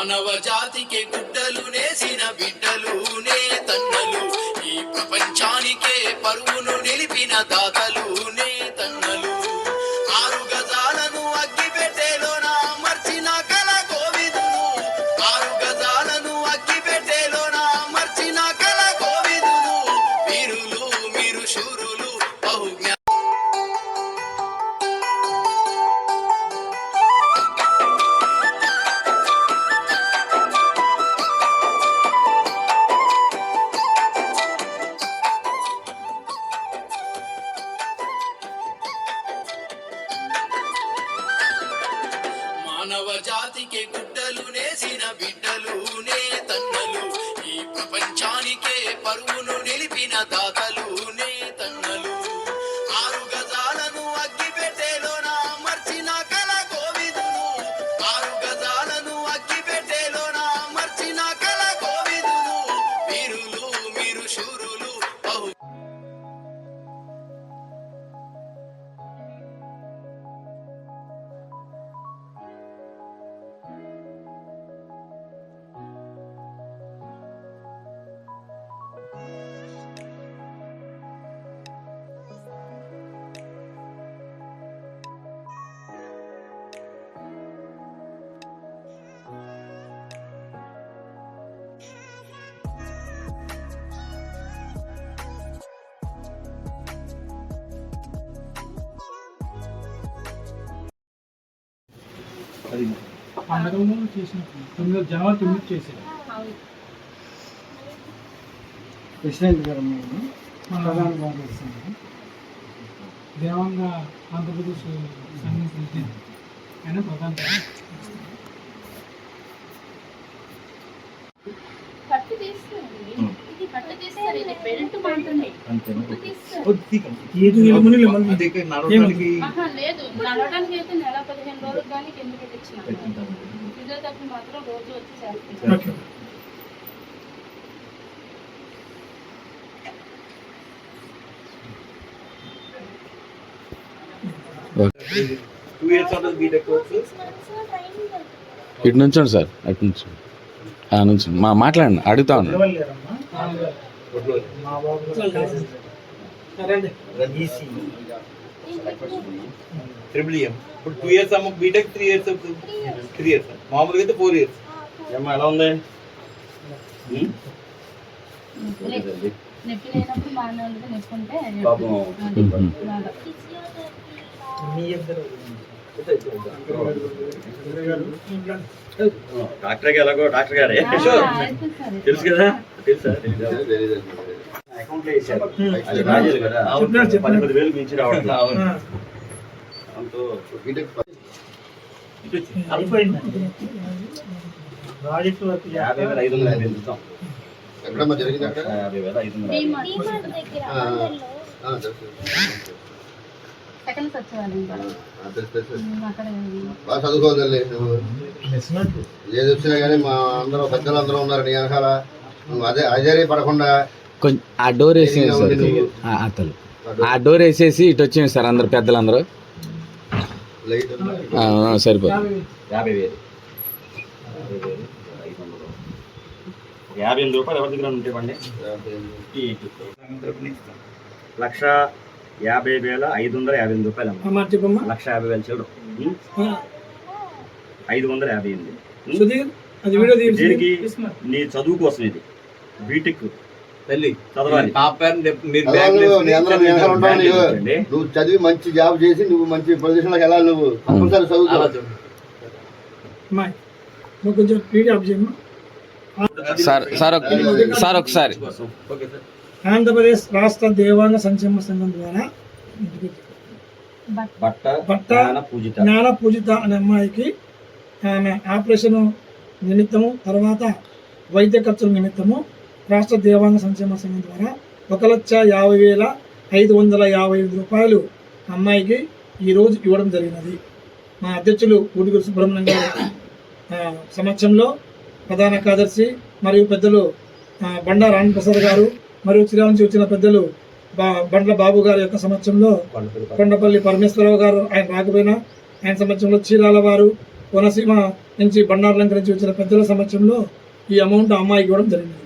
మానవ జాతికి గుడ్డలు నేసిన బిడ్డలు నే తన్నలు. ఈ ప్రపంచానికే పరువును నిలిపిన దాతలు మానవ జాతికి గుడ్డలు నేసిన బిడ్డలు నే తన్నలు. ఈ ప్రపంచానికే పరువును నిలిపిన దాతలు పండగలో చేసిన తొమ్మిది జనవరి తొమ్మిది చేశారు. ప్రెసిడెంట్ గారు మేము ప్రధాన కార్యదర్శి దేవంగా ఆంధ్రప్రదేశ్ సంఘం ప్రెసిడెంట్. ఆయన ప్రధాన లెమన్ ఆహా, లేదు. నడవడానికి అయితే నెల పదిహేను రోజులు కానీ కిందకి తెచ్చిన ఫిజియోథెరపీ మాత్రం రోజు వచ్చి చేస్తాను ఓకే. టూ ఇయర్స్ ఉంటుంది బీటెక్ కోర్సు ఇటు నుంచండి సార్ అటు నుంచి ఆ నుంచి మా మాట్లాడండి అడుగుతా ఉన్నా మా బాబు సరే అండి ఈసీ ట్రిపుల్ ఎం ఇప్పుడు టూ ఇయర్స్ అమ్మ BTech three years three years మామూలుగా అయితే ఫోర్ ఇయర్స్ ఏమ్మా ఎలా ఉంది ఉమ్? నొప్పి లేనప్పుడు బాగానే ఉంటుంది నొప్పి ఉంటే పాపం. అది బాగా. మీ ఇద్దరు డాక్టర్ ఎలాగో డాక్టర్ గారే ఆ, అయితే సరే. తెలుసు కదా తెలుసా అకౌంట్లో వేసారు అది రాజేది కదా. పది వేలు మించి ప్రాజెక్ట్ వర్క్ యాభై వేల ఐదు వందల యాభై ఇస్తాం ఎక్కడమ్మా జరిగింది అక్కడ యాభై వేల ఐదు వందల బాగా చదువుకోవాలి ఏది వచ్చినా కానీ మా అందరూ పెద్దలు అందరూ ఉన్నారు నీ వెనకాల నువ్వు అదే అజరీ పడకుండా కొంచెం ఆ డోర్ వేసేయండి సార్. ఆ, డోర్. వేసేసి ఇటు వచ్చేయండి సార్ అందరు పెద్దలందరూ. లైట్ ఉందా? ఆ, ఆ, సరిపోతుంది యాభై వేలు. యాభై వేలు ఐదు వందలు ఒక యాభై ఎనిమిది రూపాయలు ఎవరి దగ్గర. ఉంటే పండి లక్ష యాభై వేల ఐదు వందల యాభై ఎనిమిది రూపాయలు అమ్మ. చెప్పమ్మా. లక్ష యాభై వేల చెడు. ఐదు వందల యాభై ఎనిమిది? సుధీర్? దేనికి నీ చదువు కోసం ఇది. బీటెక్ తల్లి చదవాలి. నువ్వు చదివి మంచి జాబ్ చేసి నువ్వు మంచి పొజిషన్లోకి వెళ్ళాలి నువ్వు. కంపల్సరీ చేయమ్మా. సార్ సార్ ఒక- సార్ ఒకసారి. ఆంధ్రప్రదేశ్ రాష్ట్ర దేవాంగ సంక్షేమ సంఘం ద్వారా పూజిత. జ్ఞాన పూజిత అనే అమ్మాయికి ఆమె ఆపరేషన్ నిమిత్తము తర్వాత వైద్య ఖర్చుల నిమిత్తము రాష్ట్ర దేవాంగ సంక్షేమ సంఘం ద్వారా ఒక లక్ష యాభై వేల ఐదు వందల యాభై ఐదు రూపాయలు అమ్మాయికి ఈరోజు ఇవ్వడం జరిగినది. మా అధ్యక్షులు ఊడిగురు సుబ్రహ్మణ్యం గారి సమక్షంలో ప్రధాన కార్యదర్శి మరియు పెద్దలు బండా రామప్రసాద్ గారు మరియు శ్రీరామ నుంచి వచ్చిన పెద్దలు బా బండ్ల బాబు గారి యొక్క సమక్షంలో కొండపల్లి పరమేశ్వరరావు గారు ఆయన రాకపోయినా ఆయన సమక్షంలో చీరాల వారు కోనసీమ నుంచి బండారులంక నుంచి వచ్చిన పెద్దల సమక్షంలో ఈ అమౌంట్ అమ్మాయికి ఇవ్వడం జరిగింది.